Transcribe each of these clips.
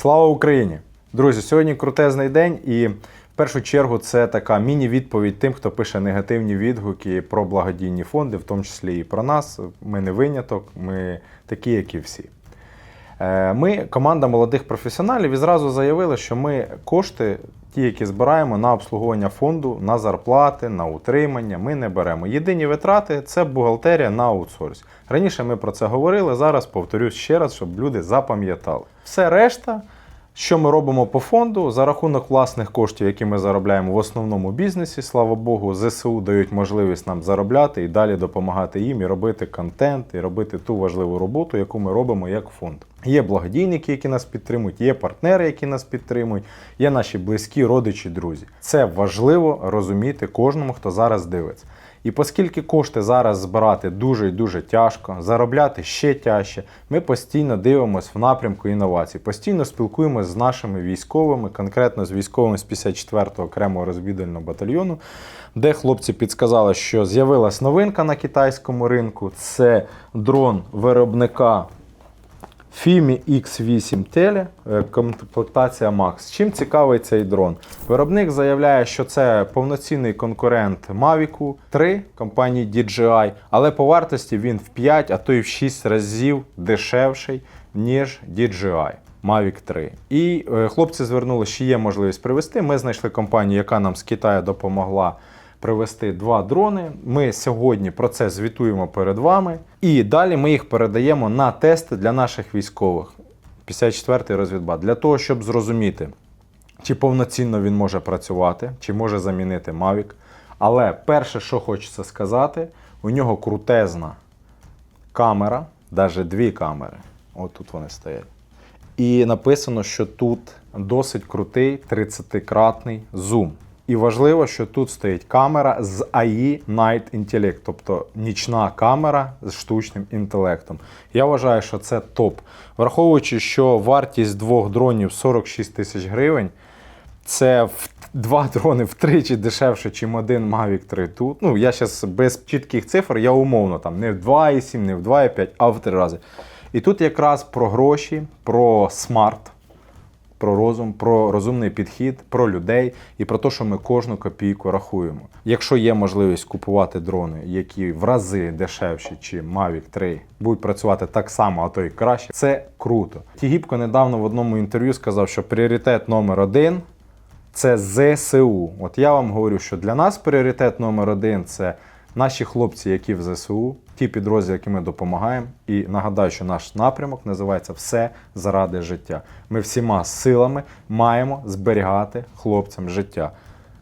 Слава Україні! Друзі, сьогодні крутезний день, і в першу чергу це така міні-відповідь тим, хто пише негативні відгуки про благодійні фонди, в тому числі і про нас. Ми не виняток, ми такі, як і всі. Е, Ми команда молодих професіоналів і зразу заявили, що ми кошти, ті, які збираємо на обслуговування фонду, на зарплати, на утримання, ми не беремо. Єдині витрати це бухгалтерія на аутсорс. Раніше ми про це говорили. Зараз повторюсь ще раз, щоб люди запам'ятали. Все решта. Що ми робимо по фонду за рахунок власних коштів, які ми заробляємо в основному бізнесі, слава Богу, ЗСУ дають можливість нам заробляти і далі допомагати їм і робити контент, і робити ту важливу роботу, яку ми робимо як фонд. Є благодійники, які нас підтримують, є партнери, які нас підтримують, є наші близькі, родичі, друзі. Це важливо розуміти кожному, хто зараз дивиться. І оскільки кошти зараз збирати дуже і дуже тяжко, заробляти ще тяжче, ми постійно дивимося в напрямку інновацій, постійно спілкуємося з нашими військовими, конкретно з військовими з 54-го окремого розвідувального батальйону, де хлопці підсказали, що з'явилась новинка на китайському ринку. Це дрон виробника FIMI X8 Tele, е, комплектація Max. Чим цікавий цей дрон? Виробник заявляє, що це повноцінний конкурент Mavic 3 компанії DJI, але по вартості він в 5, а то й в 6 разів дешевший, ніж DJI. Mavic 3. І е, хлопці звернули, що є можливість привезти. Ми знайшли компанію, яка нам з Китаю допомогла привезти два дрони. Ми сьогодні про це звітуємо перед вами. І далі ми їх передаємо на тести для наших військових. 54-й розвідбат. Для того, щоб зрозуміти, чи повноцінно він може працювати, чи може замінити Mavic. Але перше, що хочеться сказати, у нього крутезна камера, навіть дві камери. От тут вони стоять. І написано, що тут досить крутий 30-кратний зум. І важливо, що тут стоїть камера з AI Night Intellect, тобто нічна камера з штучним інтелектом. Я вважаю, що це топ. Враховуючи, що вартість двох дронів 46 тисяч гривень, це два дрони втричі дешевше, ніж один Mavic 3 тут. Ну, я зараз без чітких цифр, я умовно там не в 2,7, не в 2,5, а в 3 рази. І тут якраз про гроші, про смарт, про розум, про розумний підхід, про людей і про те, що ми кожну копійку рахуємо. Якщо є можливість купувати дрони, які в рази дешевші, чи Mavic 3, будуть працювати так само, а то й краще, це круто. Тігіпко недавно в одному інтерв'ю сказав, що пріоритет номер один це ЗСУ. От я вам говорю, що для нас пріоритет номер один це наші хлопці, які в ЗСУ, ті підрозділи, які ми допомагаємо. І нагадаю, що наш напрямок називається Все заради життя. Ми всіма силами маємо зберігати хлопцям життя.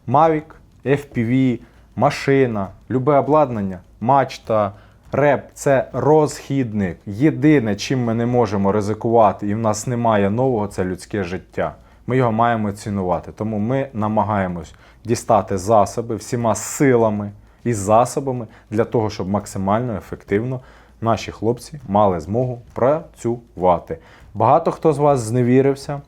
Mavic, FPV, машина, любе обладнання, мачта. Реп це розхідник. Єдине, чим ми не можемо ризикувати, і в нас немає нового, це людське життя. Ми його маємо цінувати. Тому ми намагаємось дістати засоби всіма силами і засобами для того, щоб максимально ефективно наші хлопці мали змогу працювати. Багато хто з вас зневірився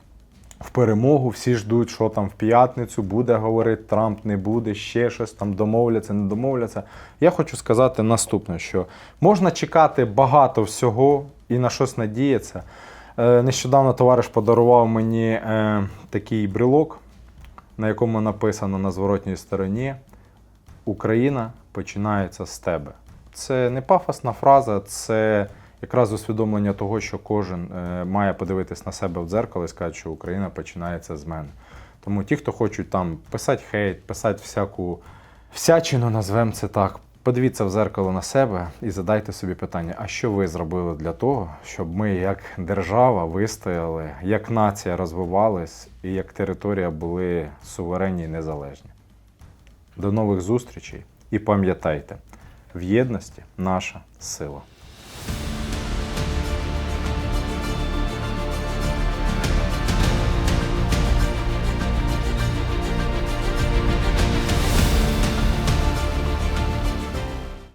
в перемогу, всі ждуть, що там в п'ятницю буде говорити Трамп, не буде, ще щось там домовляться, не домовляться. Я хочу сказати наступне: що можна чекати багато всього і на щось надіятися. Е, Нещодавно товариш подарував мені е, такий брелок, на якому написано на зворотній стороні Україна починається з тебе. Це не пафосна фраза, це якраз усвідомлення того, що кожен е, має подивитись на себе в дзеркало і сказати, що Україна починається з мене. Тому ті, хто хочуть там писати хейт, писати всяку всячину, назвемо це так. Подивіться в зеркало на себе і задайте собі питання: а що ви зробили для того, щоб ми як держава вистояли, як нація розвивались і як територія були суверенні і незалежні? До нових зустрічей і пам'ятайте, в єдності наша сила.